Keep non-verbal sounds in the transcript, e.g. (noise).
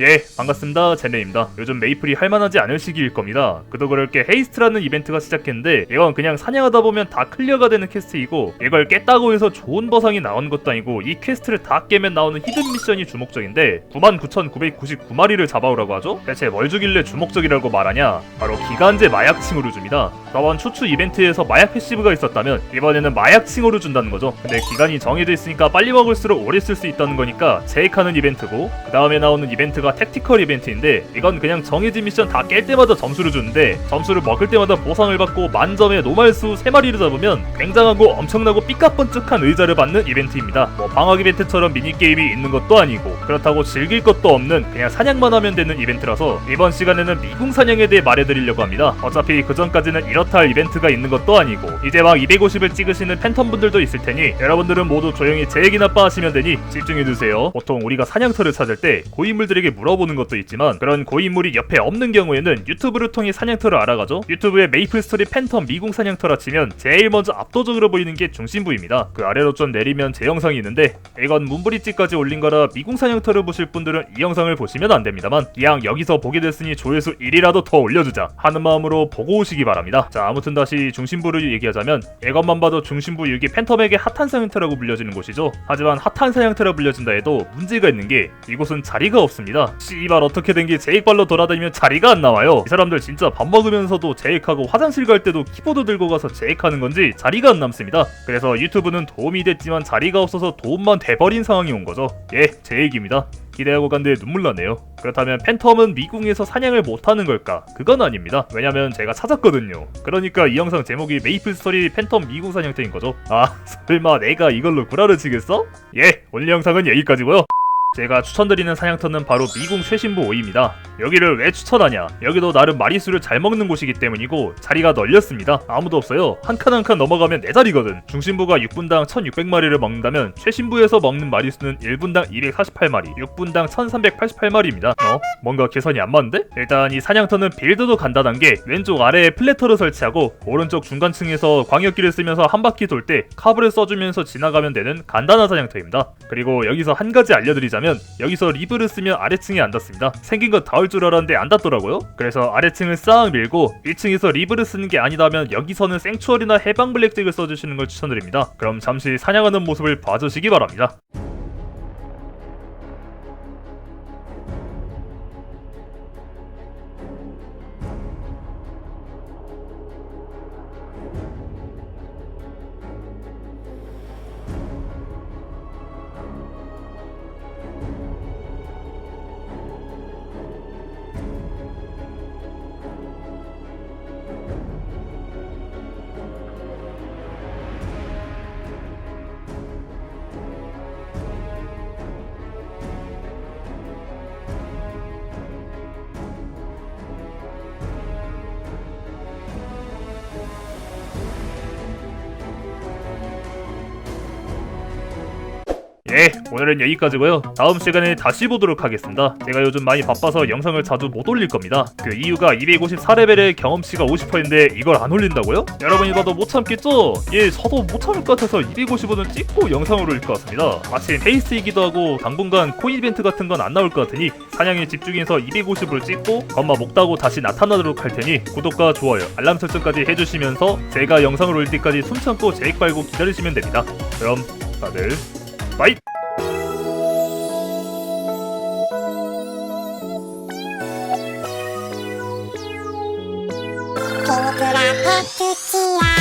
예, 반갑습니다. 제네입니다. 요즘 메이플이 할만하지 않을 시기일 겁니다. 그도 그럴 게 헤이스트라는 이벤트가 시작했는데 이건 그냥 사냥하다 보면 다 클리어가 되는 퀘스트이고 이걸 깼다고 해서 좋은 버상이 나오는 것도 아니고 이 퀘스트를 다 깨면 나오는 히든 미션이 주목적인데 99,999마리를 잡아오라고 하죠? 대체 뭘 주길래 주목적이라고 말하냐? 바로 기간제 마약 칭호를 줍니다. 저번 추추 이벤트에서 마약 패시브가 있었다면 이번에는 마약 칭호를 준다는 거죠. 근데 기간이 정해져 있으니까 빨리 먹을수록 오래 쓸 수 있다는 거니까 제익하는 이벤트고 그 다음에 나오는 이벤트가 택티컬 이벤트인데 이건 그냥 정해진 미션 다 깰 때마다 점수를 주는데 점수를 먹을 때마다 보상을 받고 만점에 노말수 3마리를 잡으면 굉장하고 엄청나고 삐까뻔쩍한 의자를 받는 이벤트입니다. 뭐 방학 이벤트처럼 미니게임이 있는 것도 아니고 그렇다고 즐길 것도 없는 그냥 사냥만 하면 되는 이벤트라서 이번 시간에는 미궁 사냥에 대해 말해드리려고 합니다. 어차피 그 전까지는 이렇다 할 이벤트가 있는 것도 아니고 이제 막 250을 찍으시는 팬텀 분들도 있을 테니 여러분들은 모두 조용히 제 얘기나 빠하시면 되니 집중해주세요. 보통 우리가 사냥터를 찾을 때 고인물들에게 물어보는 것도 있지만 그런 고인물이 옆에 없는 경우에는 유튜브를 통해 사냥터를 알아가죠. 유튜브에 메이플 스토리 팬텀 미궁 사냥터라 치면 제일 먼저 압도적으로 보이는 게 중심부입니다. 그 아래로 좀 내리면 제 영상이 있는데 이건 문브릿지까지 올린 거라 미궁 사냥터를 보실 분들은 이 영상을 보시면 안 됩니다만 그냥 여기서 보게 됐으니 조회수 1이라도 더 올려주자 하는 마음으로 보고 오시기 바랍니다. 자 아무튼 다시 중심부를 얘기하자면 이것만 봐도 중심부 6이 팬텀에게 핫한 사냥터라고 불려지는 곳이죠. 하지만 핫한 사냥터라 불려진다 해도 문제가 있는 게 이곳은 자리가 없습니다. 씨발 어떻게 된 게 제익발로 돌아다니면 자리가 안 나와요. 이 사람들 진짜 밥 먹으면서도 제익하고 화장실 갈 때도 키보드 들고 가서 제익하는 건지 자리가 안 남습니다. 그래서 유튜브는 도움이 됐지만 자리가 없어서 도움만 돼버린 상황이 온 거죠. 예, 제 얘기입니다. 기대하고 간데 눈물 나네요. 그렇다면 팬텀은 미궁에서 사냥을 못하는 걸까? 그건 아닙니다. 왜냐면 제가 찾았거든요. 그러니까 이 영상 제목이 메이플 스토리 팬텀 미궁 사냥터인 거죠. 아, (laughs) 설마 내가 이걸로 구라를 치겠어? 예, 오늘 영상은 여기까지고요. 제가 추천드리는 사냥터는 바로 미궁 최신부 5입니다. 여기를 왜 추천하냐? 여기도 나름 마리수를 잘 먹는 곳이기 때문이고 자리가 널렸습니다. 아무도 없어요. 한 칸 한 칸 넘어가면 내 자리거든. 중심부가 6분당 1600마리를 먹는다면 최신부에서 먹는 마리수는 1분당 248마리, 6분당 1388마리입니다. 어? 뭔가 계산이 안 맞는데? 일단 이 사냥터는 빌드도 간단한 게 왼쪽 아래에 플래터를 설치하고 오른쪽 중간층에서 광역기를 쓰면서 한 바퀴 돌 때 카브를 써주면서 지나가면 되는 간단한 사냥터입니다. 그리고 여기서 한 가지 알려드리자면 여기서 리브를 쓰면 아래층이 안 닿습니다. 생긴 건 닿을 줄 알았는데 안 닿더라고요. 그래서 아래층을 싹 밀고 1층에서 리브를 쓰는 게 아니다면 여기서는 생추얼이나 해방 블랙잭을 써주시는 걸 추천드립니다. 그럼 잠시 사냥하는 모습을 봐주시기 바랍니다. 예, 오늘은 여기까지고요. 다음 시간에 다시 보도록 하겠습니다. 제가 요즘 많이 바빠서 영상을 자주 못 올릴 겁니다. 그 이유가 254레벨의 경험치가 50%인데 이걸 안 올린다고요? 여러분이 봐도 못 참겠죠? 예, 저도 못 참을 것 같아서 250원은 찍고 영상을 올릴 것 같습니다. 마침 페이스이기도 하고 당분간 코인 이벤트 같은 건 안 나올 것 같으니 사냥에 집중해서 250을 찍고 건마 먹다고 다시 나타나도록 할 테니 구독과 좋아요, 알람 설정까지 해주시면서 제가 영상을 올릴 때까지 숨 참고 제익 빨고 기다리시면 됩니다. 그럼 다들 바이! 개그라 페트치야